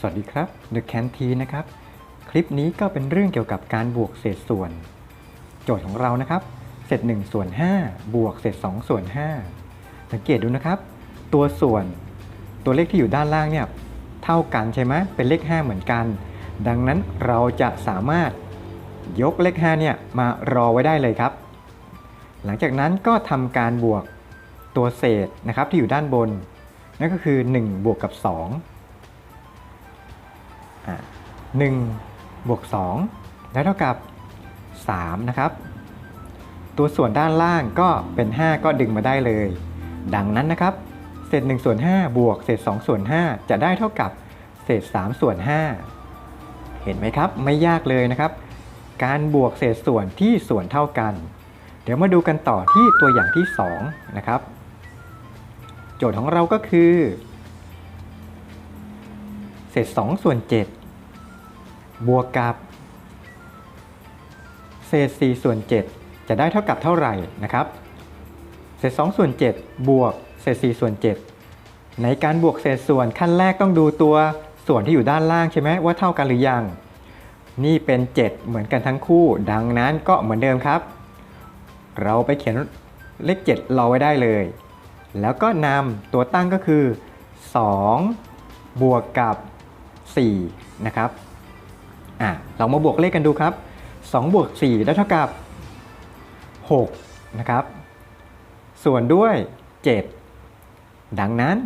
สวัสดีครับ The Canteen นะครับ คลิปนี้ก็เป็นเรื่องเกี่ยวกับการบวกเศษส่วน โจทย์ของเรานะครับ เศษ1ส่วน5บวกเศษ2ส่วน5สังเกตดูนะครับ ตัวส่วนตัวเลขที่อยู่ด้านล่างเนี่ยเท่ากันใช่ไหมเป็นเลข 5 เหมือนกัน ดังนั้นเราจะสามารถยกเลข5เนี่ยมารอไว้ได้เลยครับ หลังจากนั้นก็ทำการบวกตัวเศษนะครับที่อยู่ด้านบน นั่นก็คือ 1 บวกกับ 2 อะ1บวก2แล้วเท่ากับ3นะครับ ตัวส่วนด้านล่างก็เป็น 5 ก็ดึงมาได้เลย ดังนั้นนะครับ เศษ1ส่วน5บวกเศษ2ส่วน5จะได้เท่ากับเศษ3ส่วน5เห็นไหมครับ ไม่ยากเลยนะครับ การบวกเศษส่วนที่ส่วนเท่ากัน เดี๋ยวมาดูกันต่อที่ตัวอย่างที่ 2 นะครับ โจทย์ของเราก็คือ ศษ2ส่วน7บวกกับ เศษ4ส่วน7จะได้เท่ากับเท่าไหร่นะครับ เศษ2ส่วน7บวกเศษ4ส่วน7ในการบวกเศษส่วนขั้นแรกต้องดูตัวส่วนที่อยู่ด้านล่างใช่ไหมว่าเท่ากันหรือยัง นี่เป็น 7 เหมือนกันทั้งคู่ ดังนั้นก็เหมือนเดิมครับ เราไปเขียนเลข7รอไว้ได้เลย แล้วก็นำตัวตั้งก็คือ 2 บวกกับ 4 นะครับอะเรามาบวกเลขกันดูครับ2บวก4ได้เท่ากับ6นะครับ ส่วนด้วย 7 ดังนั้น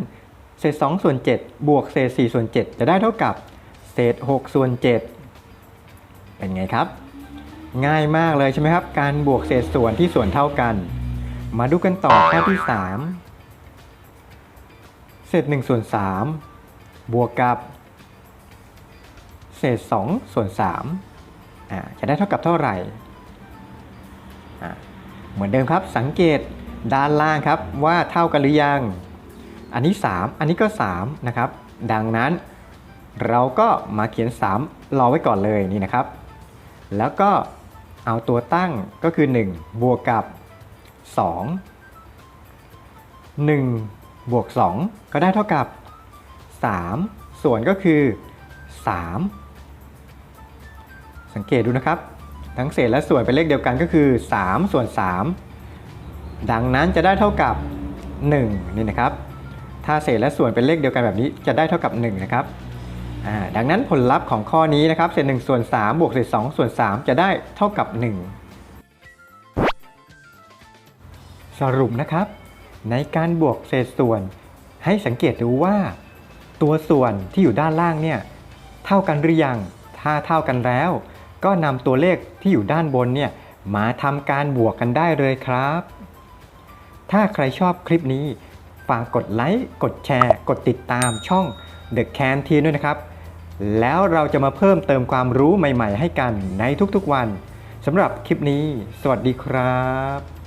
เศษ2ส่วน7บวกเศษ4ส่วน7จะได้เท่ากับเศษ6ส่วน7เป็นไงครับ ง่ายมากเลยใช่ไหมครับ การบวกเศษส่วนที่ส่วนเท่ากัน มาดูกันต่อข้อที่ 3 เศษ1ส่วน3บวกกับ เศษ2ส่วน3จะได้เท่ากับเท่าไหร่ เหมือนเดิมครับสังเกตด้านล่างครับว่าเท่ากันหรือยัง อันนี้ 3 อันนี้ก็ 3 นะครับ ดังนั้นเราก็มาเขียน 3 รอไว้ก่อนเลยนี่นะครับ แล้วก็เอาตัวตั้งก็คือ 1 บวกกับ 2 1 บวก 2 ก็ได้เท่ากับ 3 ส่วนก็คือ 3 สังเกตดูนะครับ ทั้งเศษและส่วนเป็นเลขเดียวกันก็คือ 3 ส่วน 3 ดังนั้นจะได้เท่ากับ 1 นี่นะครับ ถ้าเศษและส่วนเป็นเลขเดียวกันแบบนี้จะได้เท่ากับ 1 นะครับดังนั้นผลลัพธ์ของข้อนี้นะครับเศษ1ส่วน3บวกเศษ2ส่วน 3 จะได้เท่ากับ 1 สรุปนะครับ ในการบวกเศษส่วน ให้สังเกตดูว่า ตัวส่วนที่อยู่ด้านล่างเนี่ยเท่ากันหรือยัง ถ้าเท่ากันแล้ว ก็นำตัวเลขที่อยู่ด้านบนเนี่ยมาทำการบวกกันได้เลยครับ ถ้าใครชอบคลิปนี้ ฝากกดไลค์ กดแชร์ กดติดตามช่อง The Canteen ด้วยนะครับ แล้วเราจะมาเพิ่มเติมความรู้ใหม่ๆ ให้กันในทุกๆวันสำหรับคลิปนี้ สวัสดีครับ